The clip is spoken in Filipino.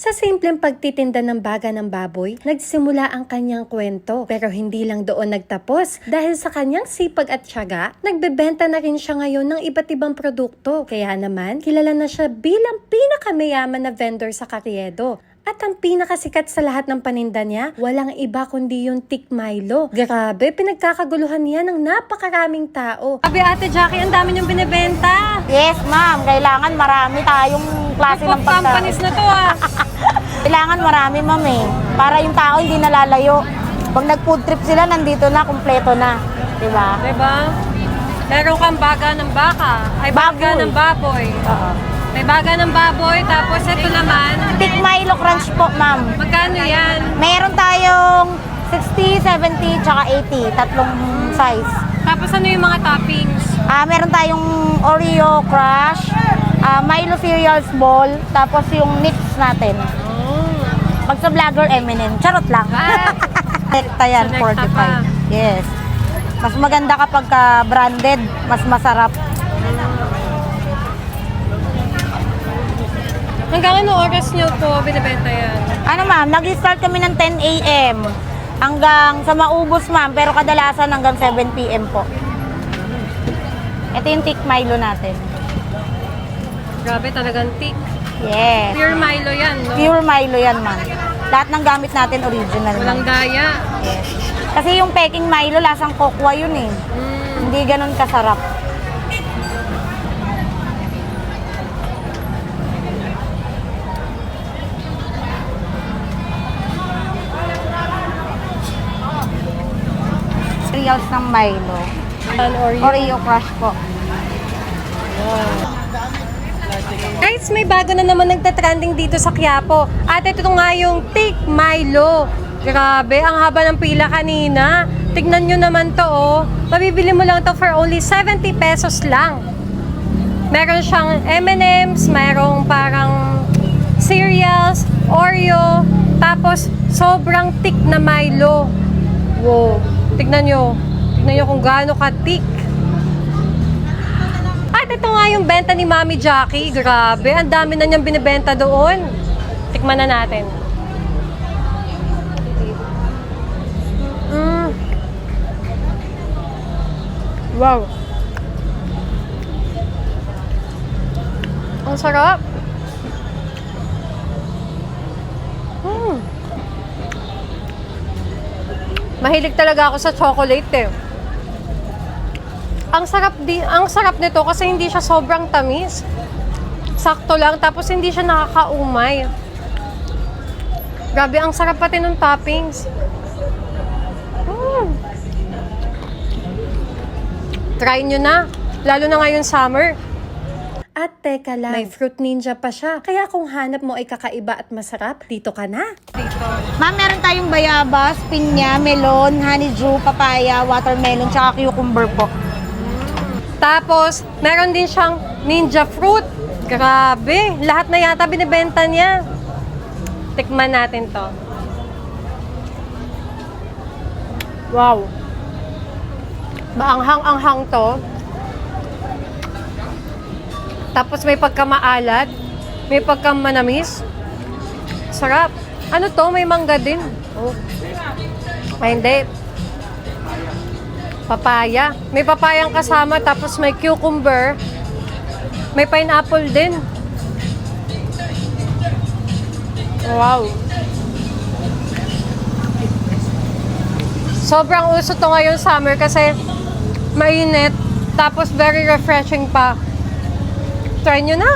Sa simpleng pagtitinda ng baga ng baboy, nagsimula ang kanyang kwento. Pero hindi lang doon nagtapos. Dahil sa kanyang sipag at tiyaga, nagbebenta na rin siya ngayon ng iba't ibang produkto. Kaya naman, kilala na siya bilang pinakamayaman na vendor sa Carriedo. At ang pinakasikat sa lahat ng paninda niya, walang iba kundi yung Tik Milo. Grabe, pinagkakaguluhan niya ng napakaraming tao. Sabi Ate Jackie, ang dami niyong binibenta. Yes, ma'am. Kailangan marami tayong klase ng pagkain. na to ah. Kailangan marami, ma'am eh. Para yung tao hindi nalalayo. Pag nag-food trip sila, nandito na, kumpleto na. Diba? Diba? Meron kang baga ng baka, ay baga Baboy. ng baboy. Oo. May baga ng baboy, tapos ito naman, Thick Milo Crunch po, ma'am. magkano yan? Meron tayong 60, 70, tsaka 80. Tatlong size. Tapos ano yung mga toppings? Ah, meron tayong Oreo Crush, ah, Milo Cereals Ball, tapos yung Nix natin. Oh. Pag sa vlogger, M&M. Charot lang. Ah, Nekta yan, Selecta pa. 45. Yes. Mas maganda kapag ka branded, mas masarap. Hanggang ano oras nyo po binibenta yan? Ano ma'am, nag-start kami ng 10 a.m. hanggang sa maubos ma'am, pero kadalasan hanggang 7 p.m. po. Ito yung thick Milo natin. Grabe talagang thick. Yes. Pure Milo yan, no? Pure Milo yan ma'am. Lahat ng gamit natin original Walang ma'am. daya. Yes. Kasi yung peking Milo, lasang kokwa yun eh. Mm. Hindi ganun kasarap. Cereals ng Milo. An Oreo. Oreo Crush po. Guys, may bago na naman nagtatrending dito sa Quiapo. At ito nga yung Thick Milo. Grabe, ang haba ng pila kanina. Tignan nyo naman to, oh. Mabibili mo lang to for only 70 pesos lang. Meron siyang M&M's, merong parang cereals, Oreo, tapos sobrang thick na Milo. Wow. Tignan nyo. Tignan nyo kung gaano ka-thick. At ito nga yung benta ni Mami Jackie. Grabe, ang dami na niyang binibenta doon. Tikman na natin. Mm. Wow. Ang sarap. Mm. Mahilig talaga ako sa chocolate eh. Ang sarap di, ang sarap nito kasi hindi siya sobrang tamis. Sakto lang tapos hindi siya nakakaumay. Grabe, ang sarap pati ng toppings. Mm. Try nyo na. Lalo na ngayon summer. At teka lang, may fruit ninja pa siya. Kaya kung hanap mo ay kakaiba at masarap, dito ka na. Dito. Ma'am, meron tayong bayabas, pinya, melon, honeydew, papaya, watermelon, tsaka cucumber po. Tapos, meron din siyang ninja fruit. Grabe, lahat na yata binibenta niya. Tikman natin to. Wow. Maanghang-anghang to. Tapos may pagkamaalat, may pagkamanamis. Sarap. Ano to? May mangga din. Oh. Ay, hindi. Papaya. May papayang kasama, tapos may cucumber. May pineapple din. Wow. Sobrang uso to ngayon summer kasi mainit, tapos very refreshing pa. Try nyo na.